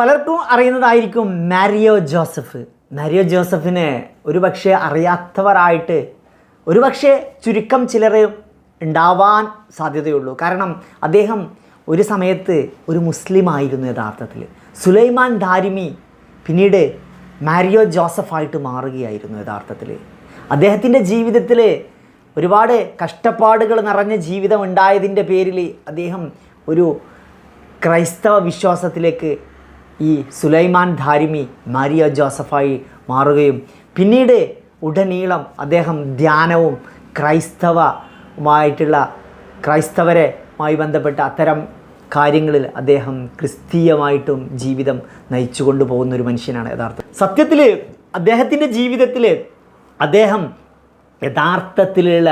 പലർക്കും അറിയുന്നതായിരിക്കും Mario Joseph. Mario ജോസഫിനെ ഒരുപക്ഷെ അറിയാത്തവരായിട്ട് ഒരുപക്ഷെ ചുരുക്കം ചിലർ ഉണ്ടാവാൻ സാധ്യതയുള്ളൂ. കാരണം അദ്ദേഹം ഒരു സമയത്ത് ഒരു മുസ്ലിം ആയിരുന്നു യഥാർത്ഥത്തിൽ സുലൈമാൻ ദാരിമി പിന്നീട് മാരിയോ ജോസഫായിട്ട് മാറുകയായിരുന്നു യഥാർത്ഥത്തിൽ അദ്ദേഹത്തിന്റെ ജീവിതത്തിൽ ഒരുപാട് കഷ്ടപ്പാടുകൾ നിറഞ്ഞ ജീവിതം ഉണ്ടായതിന്റെ പേരിൽ അദ്ദേഹം ഒരു ക്രൈസ്തവ വിശ്വാസത്തിലേക്ക് ഈ സുലൈമാൻ ധാരിമി മാരിയ ജോസഫായി മാറുകയും പിന്നീട് ഉടനീളം അദ്ദേഹം ധ്യാനവും ക്രൈസ്തവമായിട്ടുള്ള ക്രൈസ്തവരുമായി ബന്ധപ്പെട്ട അത്തരം കാര്യങ്ങളിൽ അദ്ദേഹം ക്രിസ്തീയമായിട്ടും ജീവിതം നയിച്ചു കൊണ്ടുപോകുന്ന ഒരു മനുഷ്യനാണ് യഥാർത്ഥം സത്യത്തിൽ അദ്ദേഹത്തിന്റെ ജീവിതത്തിൽ അദ്ദേഹം യഥാർത്ഥത്തിലുള്ള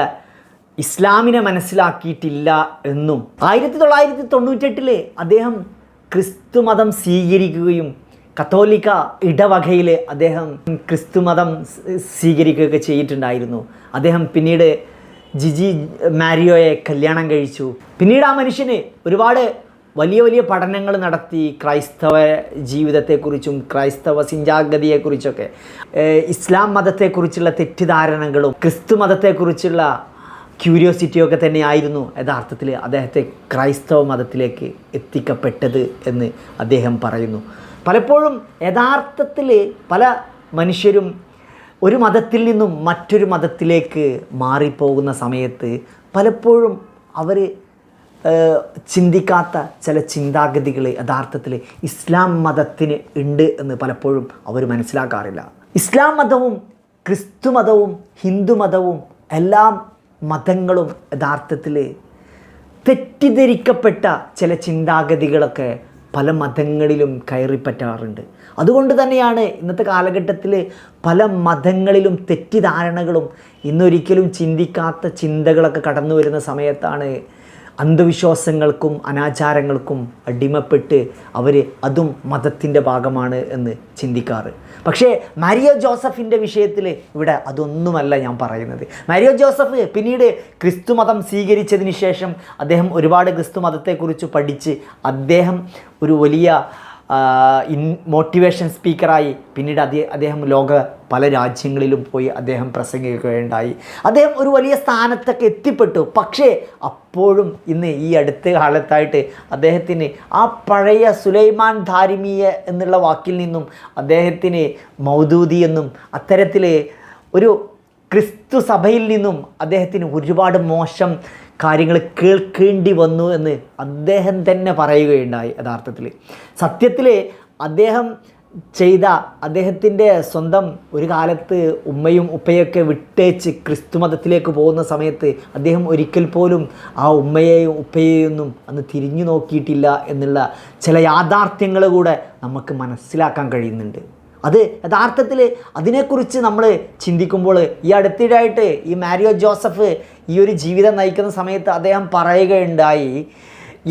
ഇസ്ലാമിനെ മനസ്സിലാക്കിയിട്ടില്ല എന്നും ആയിരത്തി തൊള്ളായിരത്തി തൊണ്ണൂറ്റെട്ടിൽ അദ്ദേഹം ക്രിസ്തുമതം സ്വീകരിക്കുകയും കത്തോലിക്ക ഇടവകയിൽ അദ്ദേഹം ക്രിസ്തുമതം സ്വീകരിക്കുകയൊക്കെ ചെയ്തിട്ടുണ്ടായിരുന്നു. അദ്ദേഹം പിന്നീട് ജിജി മാരിയോയെ കല്യാണം കഴിച്ചു. പിന്നീട് ആ മനുഷ്യന് ഒരുപാട് വലിയ വലിയ പഠനങ്ങൾ നടത്തി. ക്രൈസ്തവ ജീവിതത്തെക്കുറിച്ചും ക്രൈസ്തവ ചിന്താഗതിയെക്കുറിച്ചൊക്കെ ഇസ്ലാം മതത്തെക്കുറിച്ചുള്ള തെറ്റിദ്ധാരണകളും ക്രിസ്തു മതത്തെക്കുറിച്ചുള്ള ക്യൂരിയോസിറ്റിയൊക്കെ തന്നെയായിരുന്നു. യഥാർത്ഥത്തിൽ അദ്ദേഹത്തെ ക്രൈസ്തവ മതത്തിലേക്ക് എത്തിക്കപ്പെട്ടത് എന്ന് അദ്ദേഹം പറയുന്നു. പലപ്പോഴും യഥാർത്ഥത്തിൽ പല മനുഷ്യരും ഒരു മതത്തിൽ നിന്നും മറ്റൊരു മതത്തിലേക്ക് മാറിപ്പോകുന്ന സമയത്ത് പലപ്പോഴും അവർ ചിന്തിക്കാത്ത ചില ചിന്താഗതികൾ യഥാർത്ഥത്തിൽ ഇസ്ലാം മതത്തിന് ഉണ്ട് എന്ന് പലപ്പോഴും അവർ മനസ്സിലാക്കാറില്ല. ഇസ്ലാം മതവും ക്രിസ്തു മതവും ഹിന്ദു മതവും എല്ലാം മതങ്ങളും യഥാർത്ഥത്തിൽ തെറ്റിദ്ധരിക്കപ്പെട്ട ചില ചിന്താഗതികളൊക്കെ പല മതങ്ങളിലും കയറിപ്പറ്റാറുണ്ട്. അതുകൊണ്ട് തന്നെയാണ് ഇന്നത്തെ കാലഘട്ടത്തിൽ പല മതങ്ങളിലും തെറ്റിദ്ധാരണകളും ഇന്നൊരിക്കലും ചിന്തിക്കാത്ത ചിന്തകളൊക്കെ കടന്നു വരുന്ന സമയത്താണ് അന്ധവിശ്വാസങ്ങൾക്കും അനാചാരങ്ങൾക്കും അടിമപ്പെട്ട് അവർ അതും മതത്തിന്റെ ഭാഗമാണ് എന്ന് ചിന്തിക്കാറ്. പക്ഷേ മാരിയോ ജോസഫിന്റെ വിഷയത്തിൽ ഇവിടെ അതൊന്നുമല്ല ഞാൻ പറയുന്നത്. മാരിയോ ജോസഫ് പിന്നീട് ക്രിസ്തു മതം സ്വീകരിച്ചതിന് ശേഷം അദ്ദേഹം ഒരുപാട് ക്രിസ്തു മതത്തെക്കുറിച്ച് പഠിച്ച് അദ്ദേഹം ഒരു വലിയ ഇൻ മോട്ടിവേഷൻ സ്പീക്കറായി പിന്നീട് അദ്ദേഹം ലോക പല രാജ്യങ്ങളിലും പോയി അദ്ദേഹം പ്രസംഗിക്കുകയുണ്ടായി അദ്ദേഹം ഒരു വലിയ സ്ഥാനത്തൊക്കെ എത്തിപ്പെട്ടു. പക്ഷേ അപ്പോഴും ഇന്ന് ഈ അടുത്ത കാലത്തായിട്ട് അദ്ദേഹത്തിന് ആ പഴയ സുലൈമാൻ ധാരിമീയ എന്നുള്ള വാക്കിൽ നിന്നും അദ്ദേഹത്തിന് മൗദൂദി എന്നും അത്തരത്തിൽ ഒരു ക്രിസ്തു സഭയിൽ നിന്നും അദ്ദേഹത്തിന് ഒരുപാട് മോശം കാര്യങ്ങൾ കേൾക്കേണ്ടി വന്നു എന്ന് അദ്ദേഹം തന്നെ പറയുകയുണ്ടായി യഥാർത്ഥത്തിൽ. സത്യത്തിൽ അദ്ദേഹം ചെയ്ത അദ്ദേഹത്തിന്റെ സ്വന്തം ഒരു കാലത്ത് ഉമ്മയും ഉപ്പയൊക്കെ വിട്ടേച്ച് ക്രിസ്തു മതത്തിലേക്ക് പോകുന്ന സമയത്ത് അദ്ദേഹം ഒരിക്കൽ പോലും ആ ഉമ്മയെയും ഉപ്പയെയൊന്നും അന്ന് തിരിഞ്ഞു നോക്കിയിട്ടില്ല എന്നുള്ള ചില യാഥാർത്ഥ്യങ്ങൾ കൂടെ നമുക്ക് മനസ്സിലാക്കാൻ കഴിയുന്നുണ്ട്. അത് യഥാർത്ഥത്തിൽ അതിനെക്കുറിച്ച് നമ്മൾ ചിന്തിക്കുമ്പോൾ ഈ അടുത്തിടെയായിട്ട് ഈ മാരിയോ ജോസഫ് ഈ ഒരു ജീവിതം നയിക്കുന്ന സമയത്ത് അദ്ദേഹം പറയുകയുണ്ടായി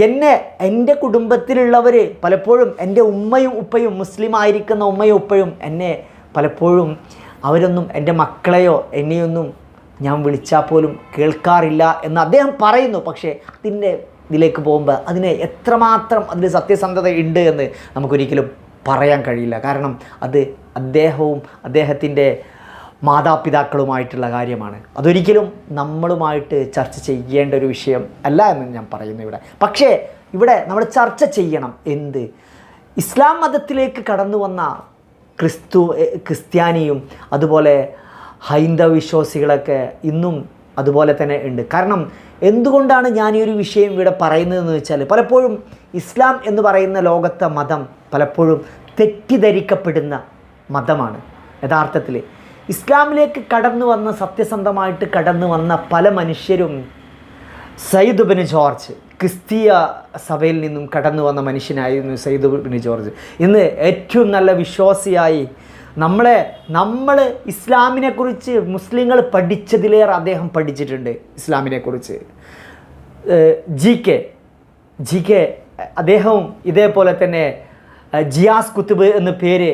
എന്നെ എന്റെ കുടുംബത്തിലുള്ളവർ പലപ്പോഴും എന്റെ ഉമ്മയും ഉപ്പയും മുസ്ലിം ആയിരിക്കുന്ന ഉമ്മയും ഉപ്പയും എന്നെ പലപ്പോഴും അവരൊന്നും എന്റെ മക്കളെയോ എന്നെയൊന്നും ഞാൻ വിളിച്ചാൽ പോലും കേൾക്കാറില്ല എന്ന് അദ്ദേഹം പറയുന്നു. പക്ഷേ അതിന്റെ ഇതിലേക്ക് പോകുമ്പോൾ അതിന് എത്രമാത്രം അതിൽ സത്യസന്ധത ഉണ്ട് എന്ന് നമുക്കൊരിക്കലും പറയാൻ കഴിയില്ല. കാരണം അത് അദ്ദേഹവും അദ്ദേഹത്തിന്റെ മാതാപിതാക്കളുമായിട്ടുള്ള കാര്യമാണ്. അതൊരിക്കലും നമ്മളുമായിട്ട് ചർച്ച ചെയ്യേണ്ട ഒരു വിഷയം അല്ല എന്ന് ഞാൻ പറയുന്നു ഇവിടെ. പക്ഷേ ഇവിടെ നമ്മൾ ചർച്ച ചെയ്യണം എന്ത്? ഇസ്ലാം മതത്തിലേക്ക് കടന്നു വന്ന ക്രിസ്തു ക്രിസ്ത്യാനിയും അതുപോലെ ഹൈന്ദവ വിശ്വാസികളൊക്കെ ഇന്നും അതുപോലെ തന്നെ ഉണ്ട്. കാരണം എന്തുകൊണ്ടാണ് ഞാൻ ഈ ഒരു വിഷയം ഇവിടെ പറയുന്നതെന്ന് വെച്ചാൽ പലപ്പോഴും ഇസ്ലാം എന്ന് പറയുന്ന ലോകത്തെ മതം പലപ്പോഴും തെറ്റിദ്ധരിക്കപ്പെടുന്ന മതമാണ് യഥാർത്ഥത്തിൽ ഇസ്ലാമിലേക്ക് കടന്നു വന്ന സത്യസന്ധമായിട്ട് കടന്നു വന്ന പല മനുഷ്യരും സയ്യിദ് ബിൻ ജോർജ് ക്രിസ്തീയ സഭയിൽ നിന്നും കടന്നു വന്ന മനുഷ്യനായിരുന്നു സയ്യിദ് ബിൻ ജോർജ്. ഇന്ന് ഏറ്റവും നല്ല വിശ്വാസിയായി നമ്മളെ നമ്മൾ ഇസ്ലാമിനെക്കുറിച്ച് മുസ്ലിങ്ങൾ പഠിച്ചതിലേറെ അദ്ദേഹം പഠിച്ചിട്ടുണ്ട് ഇസ്ലാമിനെക്കുറിച്ച്. ജി കെ ജി കെ അദ്ദേഹവും ഇതേപോലെ തന്നെ ജിയാസ് കുത്തുബ് എന്ന പേര്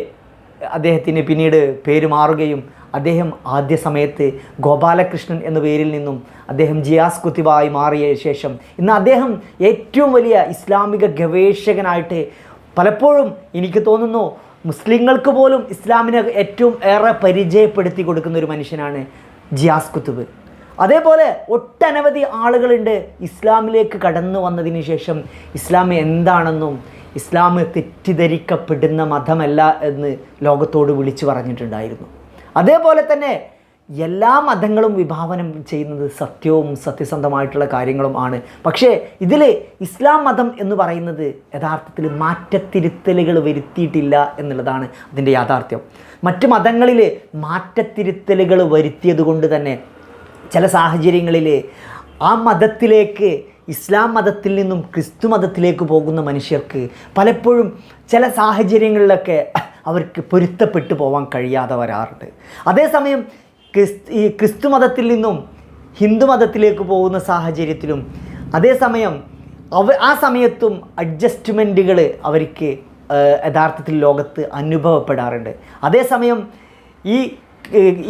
അദ്ദേഹത്തിന് പിന്നീട് പേര് മാറുകയും അദ്ദേഹം ആദ്യ സമയത്ത് ഗോപാലകൃഷ്ണൻ എന്ന പേരിൽ നിന്നും അദ്ദേഹം ജിയാസ് കുത്തിബായി മാറിയ ശേഷം ഇന്ന് അദ്ദേഹം ഏറ്റവും വലിയ ഇസ്ലാമിക ഗവേഷകനായിട്ട് പലപ്പോഴും എനിക്ക് തോന്നുന്നു മുസ്ലിങ്ങൾക്ക് പോലും ഇസ്ലാമിനെ ഏറ്റവും ഏറെ പരിചയപ്പെടുത്തി കൊടുക്കുന്ന ഒരു മനുഷ്യനാണ് ജിയാസ് കുത്തുബ്. അതേപോലെ ഒട്ടനവധി ആളുകളുണ്ട് ഇസ്ലാമിലേക്ക് കടന്നു വന്നതിന് ശേഷം ഇസ്ലാം എന്താണെന്നും ഇസ്ലാം തെറ്റിദ്ധരിക്കപ്പെടുന്ന മതമല്ല എന്ന് ലോകത്തോട് വിളിച്ചു പറഞ്ഞിട്ടുണ്ടായിരുന്നു. അതേപോലെ തന്നെ എല്ലാ മതങ്ങളും വിഭാവനം ചെയ്യുന്നത് സത്യവും സത്യസന്ധമായിട്ടുള്ള കാര്യങ്ങളും ആണ്. പക്ഷേ ഇതിൽ ഇസ്ലാം മതം എന്ന് പറയുന്നത് യഥാർത്ഥത്തിൽ മാറ്റത്തിരുത്തലുകൾ വരുത്തിയിട്ടില്ല എന്നുള്ളതാണ് അതിന്റെ യാഥാർത്ഥ്യം. മറ്റ് മതങ്ങളിൽ മാറ്റത്തിരുത്തലുകൾ വരുത്തിയത് കൊണ്ട് തന്നെ ചില സാഹചര്യങ്ങളിൽ ആ മതത്തിലേക്ക് ഇസ്ലാം മതത്തിൽ നിന്നും ക്രിസ്തു മതത്തിലേക്ക് പോകുന്ന മനുഷ്യർക്ക് പലപ്പോഴും ചില സാഹചര്യങ്ങളിലൊക്കെ അവർക്ക് പൊരുത്തപ്പെട്ടു പോകാൻ കഴിയാതെ വരാറുണ്ട്. അതേസമയം ഈ ക്രിസ്തു മതത്തിൽ നിന്നും ഹിന്ദു മതത്തിലേക്ക് പോകുന്ന സാഹചര്യത്തിലും അതേസമയം അവ ആ സമയത്തും അഡ്ജസ്റ്റ്മെന്റുകൾ അവർക്ക് യഥാർത്ഥത്തിൽ ലോകത്ത് അനുഭവപ്പെടാറുണ്ട്. അതേസമയം ഈ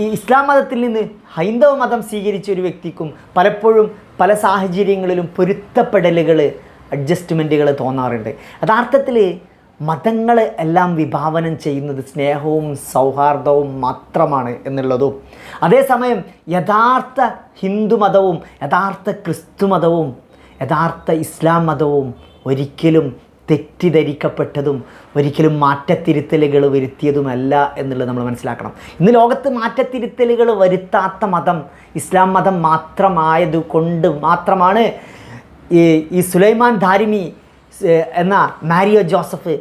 ഈ ഇസ്ലാം മതത്തിൽ നിന്ന് ഹൈന്ദവ മതം സ്വീകരിച്ച ഒരു വ്യക്തിക്കും പലപ്പോഴും പല സാഹചര്യങ്ങളിലും പൊരുത്തപ്പെടലുകൾ അഡ്ജസ്റ്റ്മെന്റുകൾ തോന്നാറുണ്ട്. യഥാർത്ഥത്തിൽ മതങ്ങളെ എല്ലാം വിഭാവനം ചെയ്യുന്നത് സ്നേഹവും സൗഹാർദ്ദവും മാത്രമാണ് എന്നുള്ളതും അതേസമയം യഥാർത്ഥ ഹിന്ദു മതവും യഥാർത്ഥ ക്രിസ്തു മതവും യഥാർത്ഥ ഇസ്ലാം മതവും ഒരിക്കലും തെറ്റിദ്ധരിക്കപ്പെട്ടതും ഒരിക്കലും മാറ്റത്തിരുത്തലുകൾ വരുത്തിയതുമല്ല എന്നുള്ളത് നമ്മൾ മനസ്സിലാക്കണം. ഇന്ന് ലോകത്ത് മാറ്റത്തിരുത്തലുകൾ വരുത്താത്ത മതം ഇസ്ലാം മതം മാത്രമായത് കൊണ്ട് മാത്രമാണ് ഈ സുലൈമാൻ ധാരിമി എന്ന മാരിയോ ജോസഫ്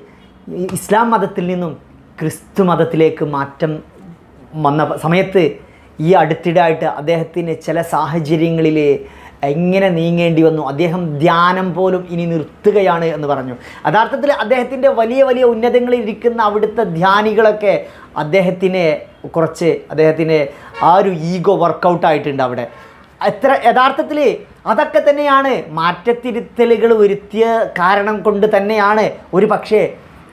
ഇസ്ലാം മതത്തിൽ നിന്നും ക്രിസ്തു മതത്തിലേക്ക് മാറ്റം വന്ന സമയത്ത് ഈ അടുത്തിടെ ആയിട്ട് അദ്ദേഹത്തിന് ചില സാഹചര്യങ്ങളിൽ എങ്ങനെ നീങ്ങേണ്ടി വന്നു? അദ്ദേഹം ധ്യാനം പോലും ഇനി നിർത്തുകയാണ് എന്ന് പറഞ്ഞു. യഥാർത്ഥത്തിൽ അദ്ദേഹത്തിന്റെ വലിയ വലിയ ഉന്നതങ്ങളിൽ ഇരിക്കുന്ന അവിടുത്തെ ധ്യാനികളൊക്കെ അദ്ദേഹത്തിനെ കുറച്ച് അദ്ദേഹത്തിന് ആ ഒരു ഈഗോ വർക്കൗട്ട് ആയിട്ടുണ്ട് അവിടെ. എത്ര യഥാർത്ഥത്തിൽ അതൊക്കെ തന്നെയാണ് മാറ്റത്തിരുത്തലുകൾ വരുത്തിയ കാരണം കൊണ്ട് തന്നെയാണ് ഒരു പക്ഷേ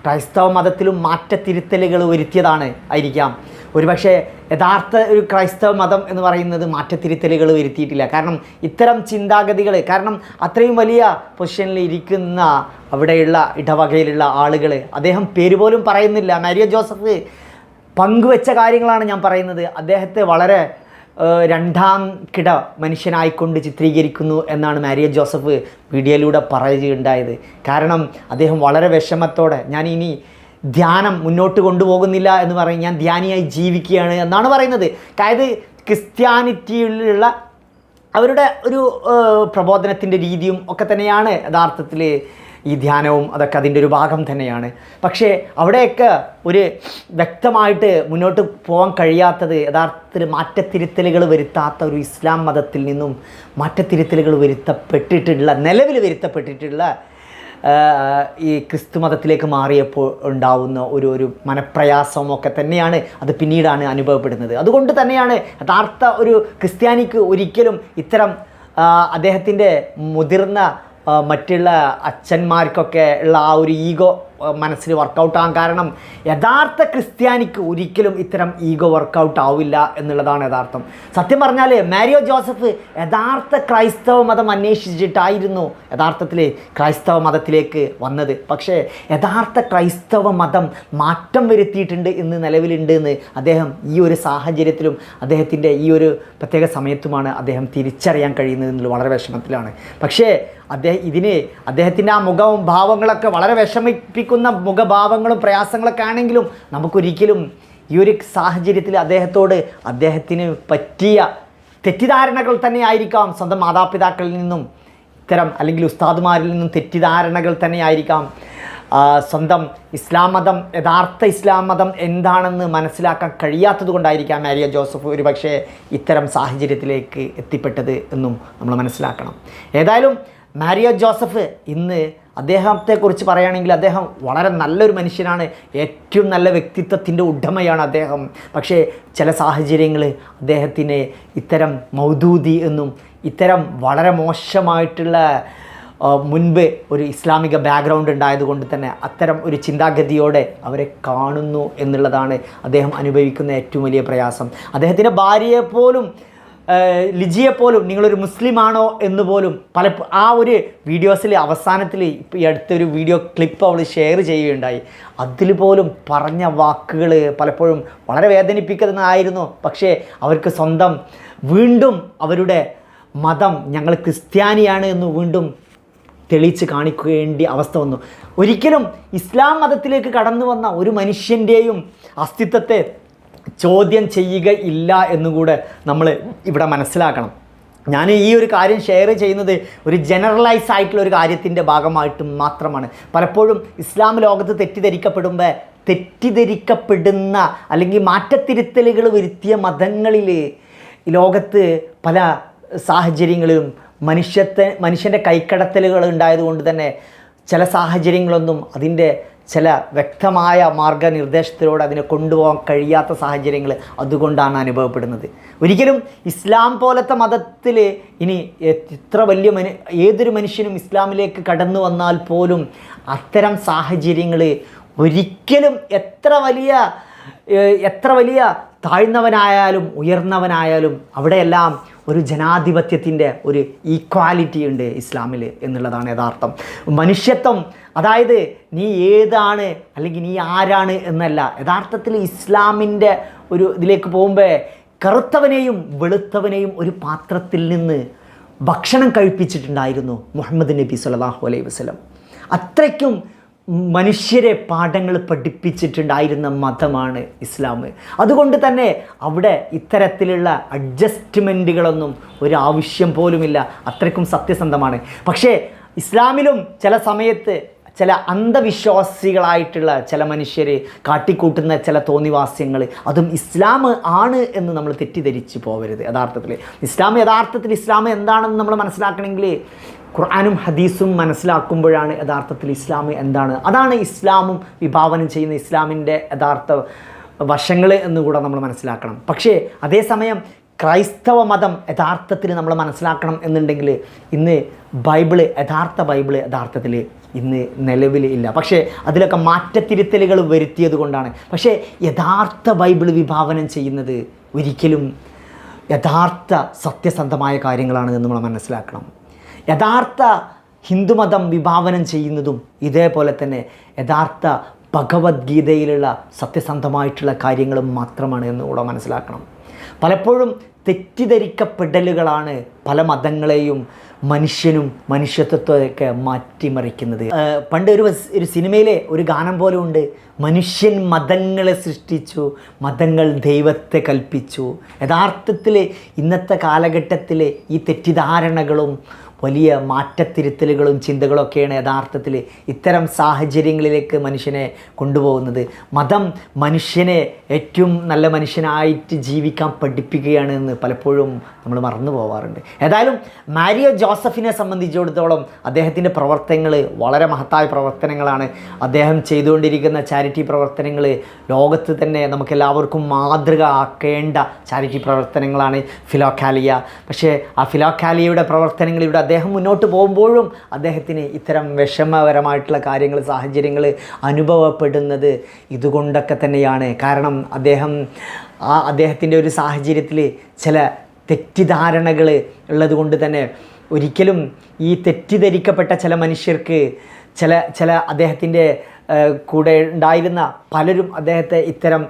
ക്രൈസ്തവ മതത്തിലും മാറ്റത്തിരുത്തലുകൾ വരുത്തിയതാണ് ആയിരിക്കാം. ഒരുപക്ഷെ യഥാർത്ഥ ഒരു ക്രൈസ്തവ മതം എന്ന് പറയുന്നത് മാറ്റത്തിരുത്തലുകൾ വരുത്തിയിട്ടില്ല. കാരണം ഇത്തരം ചിന്താഗതികൾ കാരണം അത്രയും വലിയ പൊസിഷനിൽ ഇരിക്കുന്ന അവിടെയുള്ള ഇടവകയിലുള്ള ആളുകൾ അദ്ദേഹം പേര് പോലും പറയുന്നില്ല. മാരിയ ജോസഫ് പങ്കുവെച്ച കാര്യങ്ങളാണ് ഞാൻ പറയുന്നത്. അദ്ദേഹത്തെ വളരെ രണ്ടാം കിട മനുഷ്യനായിക്കൊണ്ട് ചിത്രീകരിക്കുന്നു എന്നാണ് മാരിയ ജോസഫ് വീഡിയോയിലൂടെ പറയുകയുണ്ടായത്. കാരണം അദ്ദേഹം വളരെ വിഷമത്തോടെ ഞാൻ ഇനി ധ്യാനം മുന്നോട്ട് കൊണ്ടുപോകുന്നില്ല എന്ന് പറയും ഞാൻ ധ്യാനിയായി ജീവിക്കുകയാണ് എന്നാണ് പറയുന്നത്. അതായത് ക്രിസ്ത്യാനിറ്റിയിലുള്ള അവരുടെ ഒരു പ്രബോധനത്തിന്റെ രീതിയും ഒക്കെ തന്നെയാണ് യഥാർത്ഥത്തിൽ ഈ ധ്യാനവും അതൊക്കെ അതിന്റെ ഒരു ഭാഗം തന്നെയാണ്. പക്ഷേ അവിടെയൊക്കെ ഒരു വ്യക്തമായിട്ട് മുന്നോട്ട് പോകാൻ കഴിയാത്തത് യഥാർത്ഥത്തിൽ മാറ്റത്തിരുത്തലുകൾ വരുത്താത്ത ഒരു ഇസ്ലാം മതത്തിൽ നിന്നും മാറ്റത്തിരുത്തലുകൾ വരുത്തപ്പെട്ടിട്ടുള്ള നിലവിൽ വരുത്തപ്പെട്ടിട്ടുള്ള ഈ ക്രിസ്തു മതത്തിലേക്ക് മാറിയപ്പോൾ ഉണ്ടാവുന്ന ഒരു ഒരു മനപ്രയാസമൊക്കെ തന്നെയാണ് അത് പിന്നീടാണ് അനുഭവപ്പെടുന്നത്. അതുകൊണ്ട് തന്നെയാണ് യഥാർത്ഥ ഒരു ക്രിസ്ത്യാനിക്ക് ഒരിക്കലും ഇത്തരം അദ്ദേഹത്തിന്റെ മുതിർന്ന മറ്റുള്ള അച്ഛന്മാർക്കൊക്കെ ഉള്ള ആ ഒരു ഈഗോ മനസ്സിൽ വർക്കൗട്ടാകാൻ കാരണം യഥാർത്ഥ ക്രിസ്ത്യാനിക്ക് ഒരിക്കലും ഇത്തരം ഈഗോ വർക്കൗട്ട് ആവില്ല എന്നുള്ളതാണ് യഥാർത്ഥം. സത്യം പറഞ്ഞാൽ മാരിയോ ജോസഫ് യഥാർത്ഥ ക്രൈസ്തവ മതം അന്വേഷിച്ചിട്ടായിരുന്നു യഥാർത്ഥത്തിൽ ക്രൈസ്തവ മതത്തിലേക്ക് വന്നത്. പക്ഷേ യഥാർത്ഥ ക്രൈസ്തവ മതം മാറ്റം വരുത്തിയിട്ടുണ്ട് എന്ന് നിലവിലുണ്ട് എന്ന് അദ്ദേഹം ഈ ഒരു സാഹചര്യത്തിലും അദ്ദേഹത്തിന്റെ ഈ ഒരു പ്രത്യേക സമയത്തുമാണ് അദ്ദേഹം തിരിച്ചറിയാൻ കഴിയുന്നത് എന്നുള്ള വളരെ വിഷമത്തിലാണ്. പക്ഷേ അദ്ദേഹം ഇതിനെ അദ്ദേഹത്തിന്റെ ആ മുഖവും ഭാവങ്ങളൊക്കെ വളരെ വിഷമിപ്പിക്കുന്ന മുഖഭാവങ്ങളും പ്രയാസങ്ങളൊക്കെ ആണെങ്കിലും നമുക്കൊരിക്കലും ഈ ഒരു സാഹചര്യത്തിൽ അദ്ദേഹത്തോട് അദ്ദേഹത്തിന് പറ്റിയ തെറ്റിദ്ധാരണകൾ തന്നെ ആയിരിക്കാം സ്വന്തം മാതാപിതാക്കളിൽ നിന്നും ഇത്തരം അല്ലെങ്കിൽ ഉസ്താദുമാരിൽ നിന്നും തെറ്റിദ്ധാരണകൾ തന്നെയായിരിക്കാം. സ്വന്തം ഇസ്ലാം മതം യഥാർത്ഥ ഇസ്ലാം മതം എന്താണെന്ന് മനസ്സിലാക്കാൻ കഴിയാത്തത് കൊണ്ടായിരിക്കാം മാരിയ ജോസഫ് ഒരു പക്ഷേ ഇത്തരം സാഹചര്യത്തിലേക്ക് എത്തിപ്പെട്ടത് എന്നും നമ്മൾ മനസ്സിലാക്കണം. ഏതായാലും മാരിയ ജോസഫ് ഇന്ന് അദ്ദേഹത്തെക്കുറിച്ച് പറയുകയാണെങ്കിൽ അദ്ദേഹം വളരെ നല്ലൊരു മനുഷ്യനാണ്. ഏറ്റവും നല്ല വ്യക്തിത്വത്തിന്റെ ഉടമയാണ് അദ്ദേഹം. പക്ഷേ ചില സാഹചര്യങ്ങൾ അദ്ദേഹത്തിന് ഇത്തരം മൗദൂദി എന്നും ഇത്തരം വളരെ മോശമായിട്ടുള്ള മുൻപ് ഒരു ഇസ്ലാമിക ബാക്ക്ഗ്രൗണ്ട് ഉണ്ടായതുകൊണ്ട് തന്നെ അത്തരം ഒരു ചിന്താഗതിയോടെ അവരെ കാണുന്നു എന്നുള്ളതാണ് അദ്ദേഹം അനുഭവിക്കുന്ന ഏറ്റവും വലിയ പ്രയാസം. അദ്ദേഹത്തിന്റെ ഭാര്യയെ പോലും ഏഹ്, ലിജിയെ പോലും നിങ്ങളൊരു മുസ്ലിമാണോ എന്ന് പോലും പല ആ ഒരു വീഡിയോസിൽ അവസാനത്തിൽ ഈ അടുത്തൊരു വീഡിയോ ക്ലിപ്പ് അവൾ ഷെയർ ചെയ്യുകയുണ്ടായി. അതിൽ പോലും പറഞ്ഞ വാക്കുകൾ പലപ്പോഴും വളരെ വേദനിപ്പിക്കുന്നതായിരുന്നു. പക്ഷേ അവർക്ക് സ്വന്തം വീണ്ടും അവരുടെ മതം ഞങ്ങൾ ക്രിസ്ത്യാനിയാണ് എന്ന് വീണ്ടും തെളിയിച്ച് കാണിക്കേണ്ട അവസ്ഥ വന്നു. ഒരിക്കലും ഇസ്ലാം മതത്തിലേക്ക് കടന്നു വന്ന ഒരു മനുഷ്യന്റെയും അസ്തിത്വത്തെ ചോദ്യം ചെയ്യുക ഇല്ല എന്നുകൂടെ നമ്മൾ ഇവിടെ മനസ്സിലാക്കണം. ഞാൻ ഈ ഒരു കാര്യം ഷെയർ ചെയ്യുന്നത് ഒരു ജനറലൈസ് ആയിട്ടുള്ള ഒരു കാര്യത്തിന്റെ ഭാഗമായിട്ട് മാത്രമാണ്. പലപ്പോഴും ഇസ്ലാം ലോകത്ത് തെറ്റിദ്ധരിക്കപ്പെടുമ്പോൾ തെറ്റിദ്ധരിക്കപ്പെടുന്ന അല്ലെങ്കിൽ മാറ്റത്തിരുത്തലുകൾ വരുത്തിയ മതങ്ങളിൽ ലോകത്ത് പല സാഹചര്യങ്ങളിലും മനുഷ്യത്തെ മനുഷ്യന്റെ കൈക്കടത്തലുകൾ ഉണ്ടായതുകൊണ്ട് തന്നെ ചില സാഹചര്യങ്ങളൊന്നും അതിന്റെ ചില വ്യക്തമായ മാർഗനിർദ്ദേശത്തിലൂടെ അതിനെ കൊണ്ടുപോകാൻ കഴിയാത്ത സാഹചര്യങ്ങൾ അതുകൊണ്ടാണ് അനുഭവപ്പെടുന്നത്. ഒരിക്കലും ഇസ്ലാം പോലത്തെ മതത്തിൽ ഇനി ഇത്ര വലിയ മനു ഏതൊരു മനുഷ്യനും ഇസ്ലാമിലേക്ക് കടന്നു വന്നാൽ പോലും അത്തരം സാഹചര്യങ്ങൾ ഒരിക്കലും എത്ര വലിയ എത്ര വലിയ താഴ്ന്നവനായാലും ഉയർന്നവനായാലും അവിടെയെല്ലാം ഒരു ജനാധിപത്യത്തിന്റെ ഒരു ഈക്വാലിറ്റി ഉണ്ട് ഇസ്ലാമിൽ എന്നുള്ളതാണ് യഥാർത്ഥം. മനുഷ്യത്വം അതായത് നീ ഏതാണ് അല്ലെങ്കിൽ നീ ആരാണ് എന്നല്ല. യഥാർത്ഥത്തിൽ ഇസ്ലാമിന്റെ ഒരു ഇതിലേക്ക് പോകുമ്പോൾ കറുത്തവനെയും വെളുത്തവനെയും ഒരു പാത്രത്തിൽ നിന്ന് ഭക്ഷണം കഴിപ്പിച്ചിട്ടുണ്ടായിരുന്നു മുഹമ്മദ് നബി സലാഹു അലൈഹി വസ്ലം അത്രയ്ക്കും മനുഷ്യരെ പാഠങ്ങൾ പഠിപ്പിച്ചിട്ടുണ്ടായിരുന്ന മതമാണ് ഇസ്ലാം. അതുകൊണ്ട് തന്നെ അവിടെ ഇത്തരത്തിലുള്ള അഡ്ജസ്റ്റ്മെന്റുകളൊന്നും ഒരു ആവശ്യം പോലുമില്ല. അത്രയ്ക്കും സത്യസന്ധമാണ്. പക്ഷേ ഇസ്ലാമിലും ചില സമയത്ത് ചില അന്ധവിശ്വാസികളായിട്ടുള്ള ചില മനുഷ്യർ കാട്ടിക്കൂട്ടുന്ന ചില തോന്നിവാസ്യങ്ങൾ അതും ഇസ്ലാം ആണ് എന്ന് നമ്മൾ തെറ്റിദ്ധരിച്ച് പോകരുത് യഥാർത്ഥത്തിൽ ഇസ്ലാം യഥാർത്ഥത്തിൽ ഇസ്ലാം എന്താണെന്ന് നമ്മൾ മനസ്സിലാക്കണമെങ്കിൽ ഖുർആാനും ഹദീസും മനസ്സിലാക്കുമ്പോഴാണ് യഥാർത്ഥത്തിൽ ഇസ്ലാം എന്താണ്. അതാണ് ഇസ്ലാമും വിഭാവനം ചെയ്യുന്ന ഇസ്ലാമിന്റെ യഥാർത്ഥ വശങ്ങൾ എന്നുകൂടെ നമ്മൾ മനസ്സിലാക്കണം. പക്ഷേ അതേസമയം ക്രൈസ്തവ മതം യഥാർത്ഥത്തിൽ നമ്മൾ മനസ്സിലാക്കണം എന്നുണ്ടെങ്കിൽ ഇന്ന് ബൈബിൾ യഥാർത്ഥ ബൈബിൾ യഥാർത്ഥത്തിൽ ഇന്ന് നിലവിൽ ഇല്ല. പക്ഷേ അതിലൊക്കെ മാറ്റത്തിരുത്തലുകൾ വരുത്തിയത് കൊണ്ടാണ്. പക്ഷേ യഥാർത്ഥ ബൈബിൾ വിഭാവനം ചെയ്യുന്നത് ഒരിക്കലും യഥാർത്ഥ സത്യസന്ധമായ കാര്യങ്ങളാണ് എന്ന് നമ്മൾ മനസ്സിലാക്കണം. യഥാർത്ഥ ഹിന്ദുമതം വിഭാവനം ചെയ്യുന്നതും ഇതേപോലെ തന്നെ യഥാർത്ഥ ഭഗവത്ഗീതയിലുള്ള സത്യസന്ധമായിട്ടുള്ള കാര്യങ്ങളും മാത്രമാണ് എന്ന് കൂടെ മനസ്സിലാക്കണം. പലപ്പോഴും തെറ്റിദ്ധരിക്കപ്പെടലുകളാണ് പല മതങ്ങളെയും മനുഷ്യനും മനുഷ്യത്വത്തെയൊക്കെ മാറ്റിമറിക്കുന്നത്. പണ്ട് ഒരു ഒരു സിനിമയിലെ ഒരു ഗാനം പോലെ ഉണ്ട്. മനുഷ്യൻ മതങ്ങളെ സൃഷ്ടിച്ചു മതങ്ങൾ ദൈവത്തെ കൽപ്പിച്ചു. യഥാർത്ഥത്തിൽ ഇന്നത്തെ കാലഘട്ടത്തിലെ ഈ തെറ്റിദ്ധാരണകളും വലിയ മാറ്റത്തിരുത്തലുകളും ചിന്തകളൊക്കെയാണ് യഥാർത്ഥത്തിൽ ഇത്തരം സാഹചര്യങ്ങളിലേക്ക് മനുഷ്യനെ കൊണ്ടുപോകുന്നത്. മതം മനുഷ്യനെ ഏറ്റവും നല്ല മനുഷ്യനായിട്ട് ജീവിക്കാൻ പഠിപ്പിക്കുകയാണ് എന്ന് പലപ്പോഴും നമ്മൾ മറന്നു പോവാറുണ്ട്. ഏതായാലും മാരിയോ ജോസഫിനെ സംബന്ധിച്ചിടത്തോളം അദ്ദേഹത്തിന്റെ പ്രവർത്തനങ്ങൾ വളരെ മഹത്തായ പ്രവർത്തനങ്ങളാണ്. അദ്ദേഹം ചെയ്തുകൊണ്ടിരിക്കുന്ന ചാരിറ്റി പ്രവർത്തനങ്ങൾ ലോകത്ത് തന്നെ നമുക്കെല്ലാവർക്കും മാതൃക ആക്കേണ്ട ചാരിറ്റി പ്രവർത്തനങ്ങളാണ് ഫിലോക്കാലിയ പക്ഷേ ആ ഫിലോക്കാലിയയുടെ പ്രവർത്തനങ്ങളിലൂടെ അദ്ദേഹം മുന്നോട്ട് പോകുമ്പോഴും അദ്ദേഹത്തിന് ഇത്തരം വിഷമപരമായിട്ടുള്ള കാര്യങ്ങൾ സാഹചര്യങ്ങൾ അനുഭവപ്പെടുന്നത് ഇതുകൊണ്ടൊക്കെ തന്നെയാണ്. കാരണം അദ്ദേഹം ആ അദ്ദേഹത്തിന്റെ ഒരു സാഹചര്യത്തിൽ ചില തെറ്റിദ്ധാരണകൾ ഉള്ളത് കൊണ്ട് തന്നെ ഒരിക്കലും ഈ തെറ്റിദ്ധരിക്കപ്പെട്ട ചില മനുഷ്യർക്ക് ചില ചില അദ്ദേഹത്തിന്റെ കൂടെ ഉണ്ടായിരുന്ന പലരും അദ്ദേഹത്തെ ഇത്തരം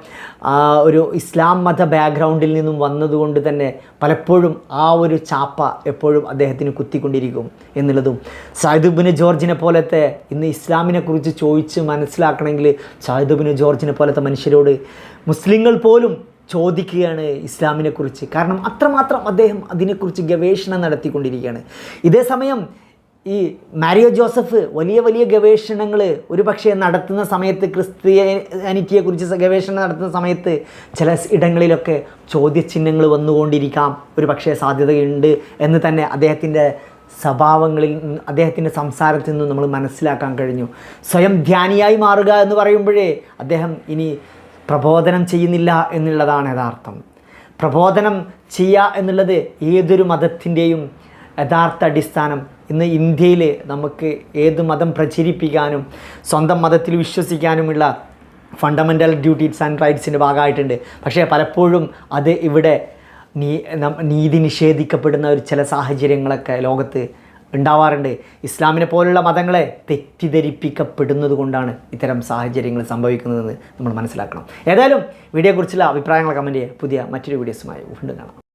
ഒരു ഇസ്ലാം മത ബാക്ക്ഗ്രൗണ്ടിൽ നിന്നും വന്നതുകൊണ്ട് തന്നെ പലപ്പോഴും ആ ഒരു ചാപ്പ എപ്പോഴും അദ്ദേഹത്തിന് കുത്തിക്കൊണ്ടിരിക്കും എന്നുള്ളതും. സായിദുബിന് ജോർജിനെ പോലത്തെ ഇന്ന് ഇസ്ലാമിനെക്കുറിച്ച് ചോദിച്ച് മനസ്സിലാക്കണമെങ്കിൽ സായിദുബിന് ജോർജിനെ പോലത്തെ മനുഷ്യരോട് മുസ്ലിങ്ങൾ പോലും ചോദിക്കുകയാണ് ഇസ്ലാമിനെക്കുറിച്ച് കാരണം അത്രമാത്രം അദ്ദേഹം അതിനെക്കുറിച്ച് ഗവേഷണം നടത്തിക്കൊണ്ടിരിക്കുകയാണ്. ഇതേ സമയം ഈ മാരിയോ ജോസഫ് വലിയ വലിയ ഗവേഷണങ്ങൾ ഒരു പക്ഷേ നടത്തുന്ന സമയത്ത് ക്രിസ്ത്യാനിറ്റിയെക്കുറിച്ച് ഗവേഷണം നടത്തുന്ന സമയത്ത് ചില ഇടങ്ങളിലൊക്കെ ചോദ്യചിഹ്നങ്ങൾ വന്നുകൊണ്ടിരിക്കാം. ഒരു പക്ഷേ സാധ്യതയുണ്ട് എന്ന് തന്നെ അദ്ദേഹത്തിന്റെ സ്വഭാവങ്ങളിൽ അദ്ദേഹത്തിന്റെ സംസാരത്തിൽ നിന്നും നമ്മൾ മനസ്സിലാക്കാൻ കഴിഞ്ഞു. സ്വയം ധ്യാനിയായി മാറുക എന്ന് പറയുമ്പോഴേ അദ്ദേഹം ഇനി പ്രബോധനം ചെയ്യുന്നില്ല എന്നുള്ളതാണ് യഥാർത്ഥം. പ്രബോധനം ചെയ്യുക എന്നുള്ളത് ഏതൊരു മതത്തിന്റെയും യഥാർത്ഥ അടിസ്ഥാനം. ഇന്ന് ഇന്ത്യയിൽ നമുക്ക് ഏത് മതം പ്രചരിപ്പിക്കാനും സ്വന്തം മതത്തിൽ വിശ്വസിക്കാനുമുള്ള ഫണ്ടമെന്റൽ ഡ്യൂട്ടീസ് ആൻഡ് റൈറ്റ്സിന്റെ ഭാഗമായിട്ടുണ്ട്. പക്ഷേ പലപ്പോഴും അത് ഇവിടെ നീ നീതി നിഷേധിക്കപ്പെടുന്ന ഒരു ചില സാഹചര്യങ്ങളൊക്കെ ലോകത്ത് ഉണ്ടാവാറുണ്ട്. ഇസ്ലാമിനെ പോലുള്ള മതങ്ങളെ തെറ്റിദ്ധരിപ്പിക്കപ്പെടുന്നത് കൊണ്ടാണ് ഇത്തരം സാഹചര്യങ്ങൾ സംഭവിക്കുന്നതെന്ന് നമ്മൾ മനസ്സിലാക്കണം. ഏതായാലും വീഡിയോയെക്കുറിച്ചുള്ള അഭിപ്രായങ്ങൾ കമന്റ് ചെയ്യുക. പുതിയ മറ്റൊരു വീഡിയോസുമായി വീണ്ടും കാണാം.